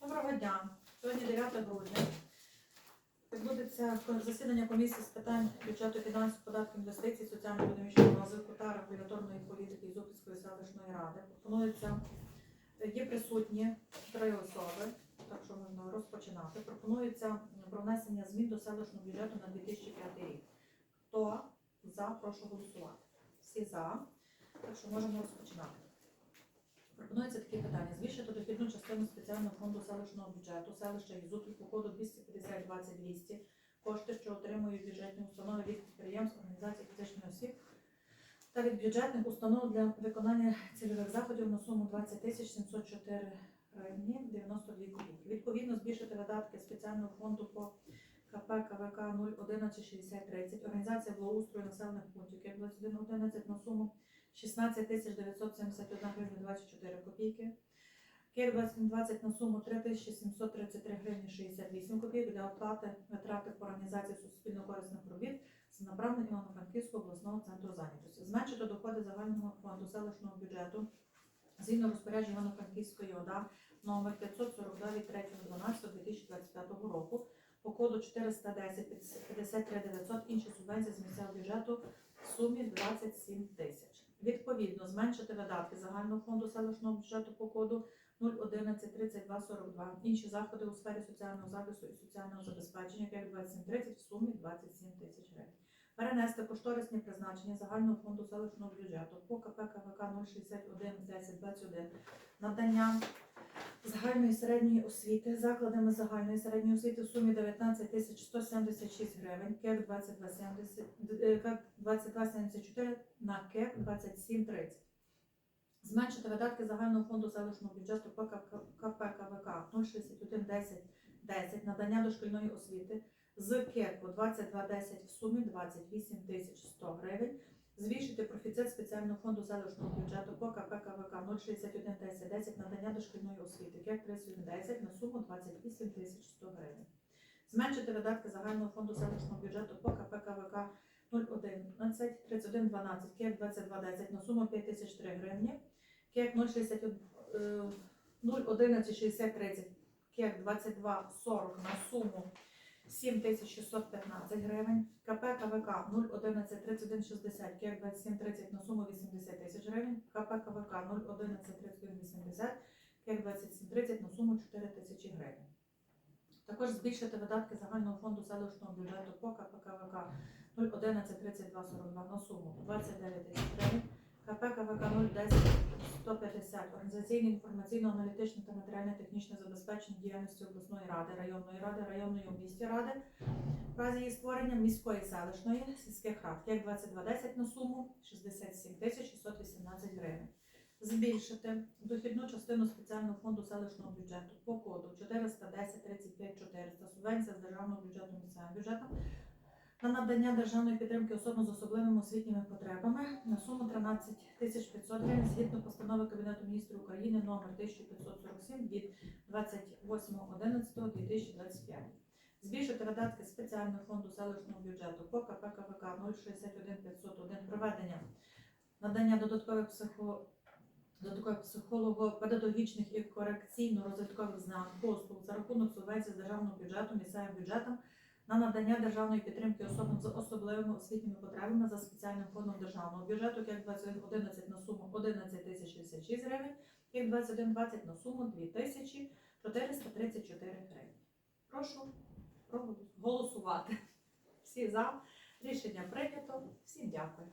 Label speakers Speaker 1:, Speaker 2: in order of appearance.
Speaker 1: Доброго дня. Сьогодні 9 грудня. Відбудеться засідання комісії з питань бюджету, фінансів, податків, інвестицій, соціально-економічного розвитку та регуляторної політики Ізупільської селищної ради. Пропонується, є присутні три особи, так що можна розпочинати. Пропонується про внесення змін до селищного бюджету на 2005 рік. Хто за, прошу голосувати. Всі за, так що можемо розпочинати. Пропонується такі питання. Збільшити дохідну частину спеціального фонду селищного бюджету селища Ізупіль по коду 250 20 200 кошти, що отримують бюджетні установи від підприємств, організацій фізичних осіб та від бюджетних установ для виконання цільових заходів на суму 20 тисяч 704 гривні 92 копійки. Відповідно, збільшити видатки спеціального фонду по КП КВК 011 60 30 організація благоустрою населених пунктів КЕК 2111 на суму 16 тисяч 971 гривня 24 копійки. Кек 2020 на суму 3 733 гривні 68 копійок для оплати витрати по організації суспільно-корисних робіт з направлення Івано-Франківського обласного центру зайнятості. Зменшити доходи загального фонду селищного бюджету згідно розпорядження Івано-Франківської ОДА номер 549 3.12.2025 року по коду 410 53 900 інші субвенції з місцевого бюджету в сумі 27 тисяч. Відповідно, зменшити видатки загального фонду селищного бюджету по коду 011 32 42 інші заходи у сфері соціального захисту і соціального забезпечення 52730 в сумі 27 тисяч гривень. Перенести кошторисні призначення загального фонду селищного бюджету по КП КВК 061 10 21 надання загальної середньої освіти закладами загальної середньої освіти в сумі 19 тисяч 176 гривень, КЕК 2270, е, 2274 на КЕК 2730. Зменшити видатки загального фонду селищного бюджету по КП КВК 061 10 10 надання дошкільної освіти з КЕКу 2210 в сумі 28 тисяч 100 гривень. Збільшити профіцит спеціального фонду селищного бюджету по КП КВК 061 10 10 надання дошкільної освіти КЕК 31 10 на суму 28 тисяч 100 гривень. Зменшити видатки загального фонду селищного бюджету по КП КВК 011 31 12 КЕК 22 10 на суму 5 тисяч 3 гривні. КЕК 061 е, 011 60 30 КЕК 22 40 на суму 7615 гривень, КП КВК 011 31 60 КЕК 27 30 на суму 80 тисяч гривень, КП КВК 011 31 80 КЕК 27 30 на суму 4 тисячі гривень. Також збільшити видатки загального фонду селищного бюджету по КП КВК 011 32 42 на суму 29 тисяч гривень, КП КВК 010 150 організаційне інформаційно-аналітичне та матеріально-технічне забезпечення діяльності обласної ради, районної ради, районної в ради в разі її створення міської селищної сільських рад. Як 2210 на суму 67 тисяч 618 гривень. Збільшити дохідну частину спеціального фонду селищного бюджету по коду 410 35 400 субвенція з державного бюджету місцевим бюджетом на надання державної підтримки особам з особливими освітніми потребами на суму 13 тисяч 500 гривень згідно постанови Кабінету міністрів України номер 1547 від 28.11.2025. Збільшити видатки спеціального фонду селищного бюджету по КП КВК 061 501 проведення надання додаткових психо додаткових психолого-педагогічних і корекційно-розвиткових знань послуг за рахунок субвенцій з державного бюджету місцевим бюджетом на надання державної підтримки особам з особливими освітніми потребами за спеціальним фондом державного бюджету як 2111 на суму 11 тисяч 66 гривень, як 2120 на суму 2 тисячі 434 гривень. Прошу проголосувати. Всі за. Рішення прийнято. Всім дякую.